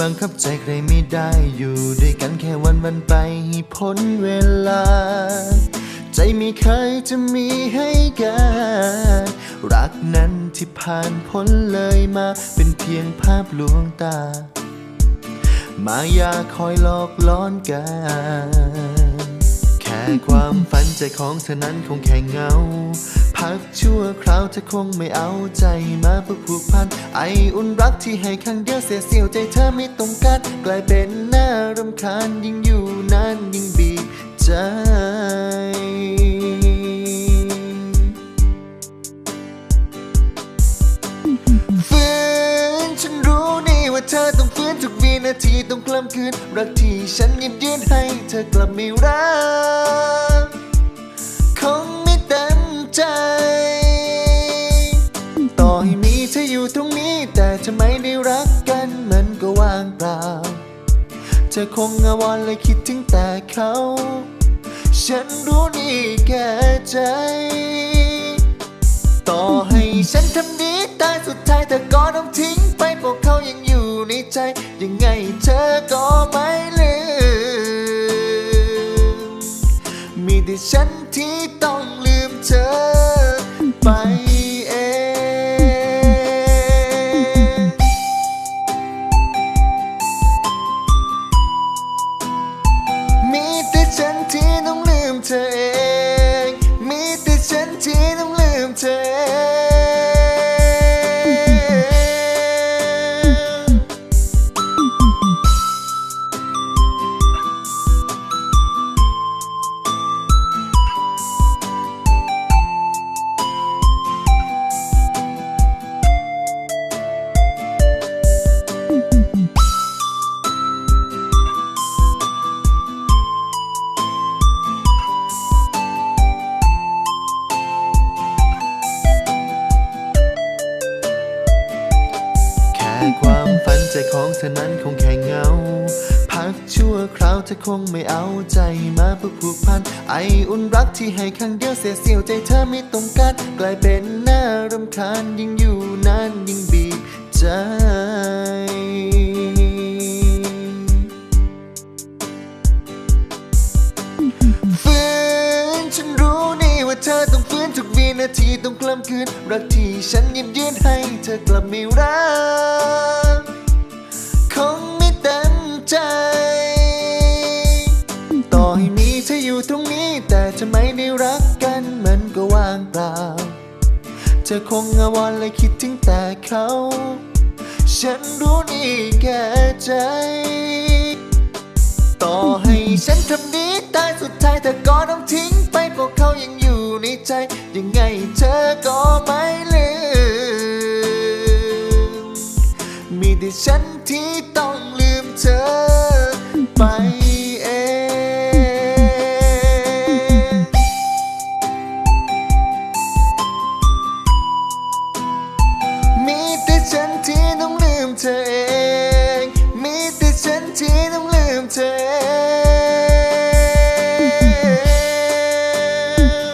บังคับใจใครไม่ได้อยู่ด้วยกันแค่วันวันไปให้พ้นเวลา ใจไม่เคยจะมีให้กัน รักนั้นที่ผ่านพ้นเลยมา เป็นเพียงภาพลวงตา มายาคอยหลอกล้อนกัน แค่ความฝันใจของเธอนั้นคงแค่เงา พักชั่วคราวเธอคงไม่เอาใจมาเพื่อผูกพัน ไออุ่นรักที่ให้ครั้งเดียวเสียเสียวใจเธอไม่ตรงกันกลายเป็นหน้ารำคาญยิ่งอยู่นานยิ่งบีบใจฝืนฉันรู้นี่ว่าเธอต้องฟื้นทุกวินาทีต้องกล้ำคืน รักที่ฉัน อยู่ตรงนี้แต่จะไม่ได้รักกันมันก็ว่างเปล่าเธอคงอาวรณ์และคิดถึงแต่เขา ฉันรู้นี่แก่ใจ ต่อให้ฉันทำดีตายสุดท้ายเธอก็ต้องทิ้งไปพวกเขายังอยู่ในใจ ยังไงเธอก็ไม่ลืม มีแต่ฉันที่ต้องลืมเธอไป ใจของเธอนั้นคงแค่เงา พักชั่วคราวเธอคงไม่เอาใจมาเพื่อผูกพัน ไออุ่นรักที่ให้ครั้งเดียวเสียเสียวใจเธอไม่ตรงกันกลายเป็นหน้ารำคาญยิ่งอยู่นานยิ่งบีบใจฝืนฉันรู้นี่ว่าเธอต้องฟื้นทุกวินาทีต้องกล้ำคืน รักที่ฉันยิบยื่นให้เธอกลับไม่รัก ธอคงอาวรและคิดถึงแต่เขา ฉันรู้นี่แก่ใจ ต่อให้ฉันทำดี เธอเอง มีแต่ฉันที่ต้องลืมเธอเอ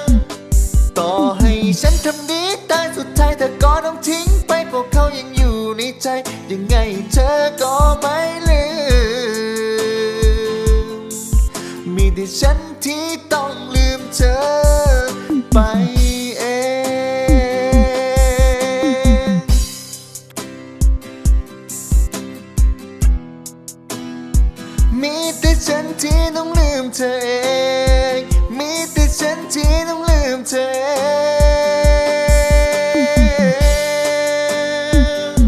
งต่อให้ฉันทำดีตายสุดท้ายเธอก็ต้องทิ้งไปพวกเขายังอยู่ในใจ ยังไงเธอก็ไม่ลืม มีแต่ฉันที่ต้องลืมเธอไป ที่ต้องลืมเธอเอง มีแต่ฉันที่ต้องลืมเธอเอง